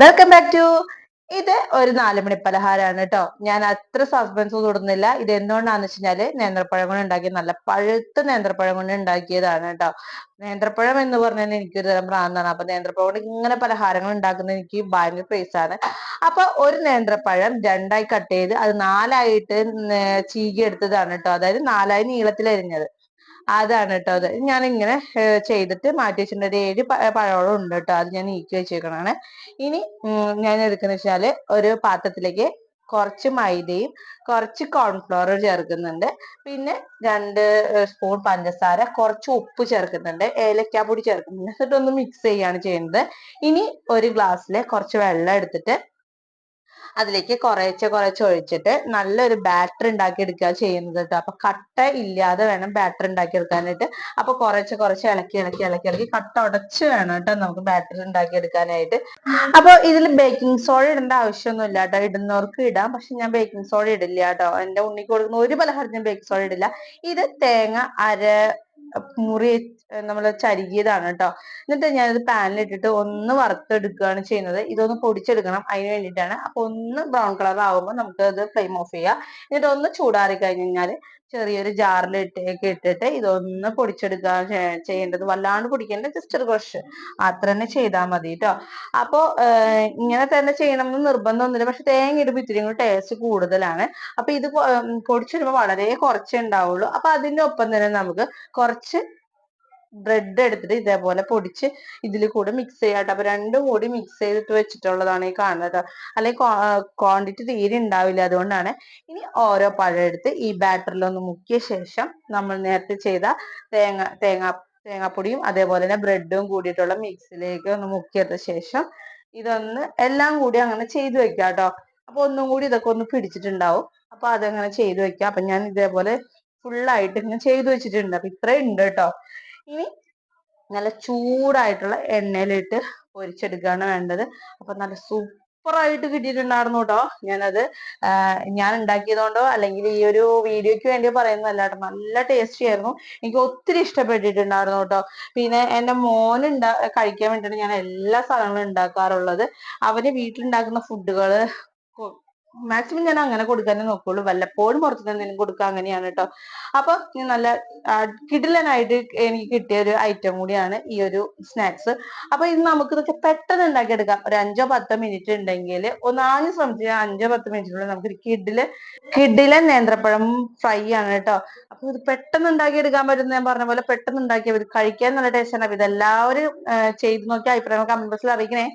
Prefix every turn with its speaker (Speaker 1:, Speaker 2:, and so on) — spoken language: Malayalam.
Speaker 1: വെൽക്കം ബാക്ക് ടു ഇത് ഒരു നാലുമണി പലഹാരമാണ് കേട്ടോ ഞാൻ അത്ര സസ്പെൻസ് തൊടുന്നില്ല ഇത് എന്തുകൊണ്ടാന്ന് വെച്ചാൽ നേന്ത്രപ്പഴം കൊണ്ട് ഉണ്ടാക്കിയ നല്ല പഴുത്ത നേന്ത്രപ്പഴം കൊണ്ട് ഉണ്ടാക്കിയതാണ് കേട്ടോ നേന്ത്രപ്പഴം എന്ന് പറഞ്ഞാൽ എനിക്കൊരു തരം പ്രാന്താണ് അപ്പൊ നേന്ത്രപ്പഴം കൊണ്ട് ഇങ്ങനെ പലഹാരങ്ങൾ ഉണ്ടാക്കുന്നത് എനിക്ക് ഭയങ്കര ആണ്. അപ്പൊ ഒരു നേന്ത്രപ്പഴം രണ്ടായി കട്ട് ചെയ്ത് അത് നാലായിട്ട് ചീകി എടുത്തതാണ് കേട്ടോ അതായത് നാലായി നീളത്തിൽ അരിഞ്ഞത് അതാണ് കേട്ടോ അത്. ഞാൻ ഇങ്ങനെ ചെയ്തിട്ട് മാറ്റി വെച്ചിട്ടുണ്ട്. ഒരു ഏഴ് പഴവളം ഉണ്ട് കേട്ടോ അത് ഞാൻ നീക്കി വെച്ചേക്കണാണ്. ഇനി ഞാൻ എടുക്കുന്ന വെച്ചാൽ ഒരു പാത്രത്തിലേക്ക് കുറച്ച് മൈദയും കുറച്ച് കോൺഫ്ലവർ ചേർക്കുന്നുണ്ട്. പിന്നെ രണ്ട് സ്പൂൺ പഞ്ചസാര കുറച്ച് ഉപ്പ് ചേർക്കുന്നുണ്ട്. ഏലക്കാപ്പൊടി ചേർക്കുന്നുണ്ട്. എന്നിട്ടൊന്ന് മിക്സ് ചെയ്യാണ് ചെയ്യുന്നത്. ഇനി ഒരു ഗ്ലാസ്സിൽ കുറച്ച് വെള്ളം എടുത്തിട്ട് അതിലേക്ക് കുറേശ്ശെ കുറേശ്ശെ ഒഴിച്ചിട്ട് നല്ലൊരു ബാറ്റർ ഉണ്ടാക്കി എടുക്കുക ചെയ്യുന്നത് കേട്ടോ. അപ്പൊ കട്ട ഇല്ലാതെ വേണം ബാറ്റർ ഉണ്ടാക്കി എടുക്കാനായിട്ട്. അപ്പൊ കുറേശ്ശെ കുറച്ച് ഇളക്കി ഇളക്കി ഇളക്കി ഇളക്കി കട്ട ഉടച്ച് വേണം കേട്ടോ നമുക്ക് ബാറ്റർ ഉണ്ടാക്കി എടുക്കാനായിട്ട്. അപ്പൊ ഇതിൽ ബേക്കിംഗ് സോഡ ഇടേണ്ട ആവശ്യമൊന്നും ഇല്ല കേട്ടോ. ഇടുന്നവർക്ക് ഇടാം. പക്ഷെ ഞാൻ ബേക്കിംഗ് സോഡ ഇടില്ല കേട്ടോ. എന്റെ ഉണ്ണിക്ക് കൊടുക്കുന്ന ഒരു പലഹാരത്തിനും ബേക്കിംഗ് സോഡ ഇടില്ല. ഇത് തേങ്ങ അര മുറി നമ്മൾ ചരുകിയതാണ് കേട്ടോ എന്നിട്ട് ഞാനത് പാനിലിട്ടിട്ട് ഒന്ന് വറുത്തെടുക്കുകയാണ് ചെയ്യുന്നത്. ഇതൊന്ന് പൊടിച്ചെടുക്കണം അതിന് വേണ്ടിയിട്ടാണ്. അപ്പൊ ഒന്ന് ബ്രൗൺ കളർ ആകുമ്പോൾ നമുക്ക് അത് ഫ്ലെയിം ഓഫ് ചെയ്യാം. എന്നിട്ട് ഒന്ന് ചൂടാറി കഴിഞ്ഞ് കഴിഞ്ഞാൽ ചെറിയൊരു ജാറിൽ ഇട്ടേക്ക് ഇട്ടിട്ട് ഇതൊന്ന് പൊടിച്ചെടുക്കുകയാണ് ചെയ്യ- ചെയ്യേണ്ടത്. വല്ലാണ്ട് പൊടിക്കേണ്ട ജസ്റ്റ് ഒരു കുറച്ച് അത്ര തന്നെ ചെയ്താൽ മതി കേട്ടോ അപ്പോ ഇങ്ങനെ തന്നെ ചെയ്യണമെന്ന് നിർബന്ധമൊന്നുമില്ല. പക്ഷെ തേങ്ങ ഇടുമ്പോൾ ഇത്തിരി കൂടി ടേസ്റ്റ് കൂടുതലാണ്. അപ്പൊ ഇത് പൊടിച്ചിടുമ്പോൾ വളരെ കുറച്ചേ ഉണ്ടാവുള്ളൂ. അപ്പൊ അതിന്റെ ഒപ്പം തന്നെ നമുക്ക് കുറച്ച് ബ്രെഡ് എടുത്തിട്ട് ഇതേപോലെ പൊടിച്ച് ഇതിൽ കൂടെ മിക്സ് ചെയ്യാട്ടോ. അപ്പൊ രണ്ടും കൂടി മിക്സ് ചെയ്തിട്ട് വെച്ചിട്ടുള്ളതാണ് ഈ കാണുന്നത് അല്ലെങ്കിൽ ക്വാണ്ടിറ്റി തീരെ ഉണ്ടാവില്ല അതുകൊണ്ടാണ്. ഇനി ഓരോ പഴം എടുത്ത് ഈ ബാറ്ററിൽ ഒന്ന് മുക്കിയ ശേഷം നമ്മൾ നേരത്തെ ചെയ്ത തേങ്ങ തേങ്ങ തേങ്ങാപ്പൊടിയും അതേപോലെ തന്നെ ബ്രെഡും കൂടിയിട്ടുള്ള മിക്സിലേക്ക് ഒന്ന് മുക്കിയെടുത്ത ശേഷം ഇതൊന്ന് എല്ലാം കൂടി അങ്ങനെ ചെയ്തു വെക്കാട്ടോ. കേട്ടോ അപ്പൊ ഒന്നും കൂടി ഇതൊക്കെ ഒന്ന് പിടിച്ചിട്ടുണ്ടാവും. അപ്പൊ അതങ്ങനെ ചെയ്തു വെക്കാം. അപ്പൊ ഞാൻ ഇതേപോലെ ആയിട്ട് ഇങ്ങനെ ചെയ്തു വെച്ചിട്ടുണ്ട്. അപ്പൊ ഇത്രയും ഉണ്ട് കേട്ടോ ഇനി നല്ല ചൂടായിട്ടുള്ള എണ്ണയിലിട്ട് പൊരിച്ചെടുക്കുകയാണ് വേണ്ടത്. അപ്പൊ നല്ല സൂപ്പറായിട്ട് കിട്ടിയിട്ടുണ്ടായിരുന്നു കേട്ടോ ഞാനത് ഞാൻ ഉണ്ടാക്കിയതുകൊണ്ടോ അല്ലെങ്കിൽ ഈ ഒരു വീഡിയോക്ക് വേണ്ടി പറയുന്നതല്ല കേട്ടോ നല്ല ടേസ്റ്റി ആയിരുന്നു. എനിക്ക് ഒത്തിരി ഇഷ്ടപ്പെട്ടിട്ടുണ്ടായിരുന്നു കേട്ടോ പിന്നെ എന്റെ മോൻ കഴിക്കാൻ വേണ്ടിയിട്ട് ഞാൻ എല്ലാ സാധനങ്ങളും ഉണ്ടാക്കാറുള്ളത്. അവന് വീട്ടിലുണ്ടാക്കുന്ന ഫുഡുകൾ മാക്സിമം ഞാൻ അങ്ങനെ കൊടുക്കാനേ നോക്കുള്ളൂ. വല്ലപ്പോഴും പുറത്തുനിന്ന് എന്തെങ്കിലും കൊടുക്കുക അങ്ങനെയാണ് കേട്ടോ അപ്പൊ നല്ല കിടിലനായിട്ട് എനിക്ക് കിട്ടിയ ഒരു ഐറ്റം കൂടിയാണ് ഈ ഒരു സ്നാക്സ് അപ്പൊ ഇത് നമുക്ക് ഇതൊക്കെ പെട്ടെന്ന് ഉണ്ടാക്കിയെടുക്കാം. ഒരു അഞ്ചോ പത്തോ മിനിറ്റ് ഉണ്ടെങ്കിൽ ഒന്നാഞ്ഞ് ശ്രമിച്ചാൽ അഞ്ചോ പത്തോ മിനിറ്റിനുള്ളിൽ നമുക്ക് കിഡിൽ കിഡിലെ നേന്ത്രപ്പഴം ഫ്രൈ ആണ് കേട്ടോ അപ്പൊ ഇത് പെട്ടെന്ന് ഉണ്ടാക്കിയെടുക്കാൻ പറ്റുന്ന ഞാൻ പറഞ്ഞ പോലെ പെട്ടെന്ന് ഉണ്ടാക്കിയ ഇത് കഴിക്കാൻ നല്ല ടേസ്റ്റ് ആണ്. അപ്പൊ ഇതെല്ലാവരും ചെയ്ത് നോക്കി അഭിപ്രായം കമന്റ് ബോക്സിൽ അറിയിക്കണേ.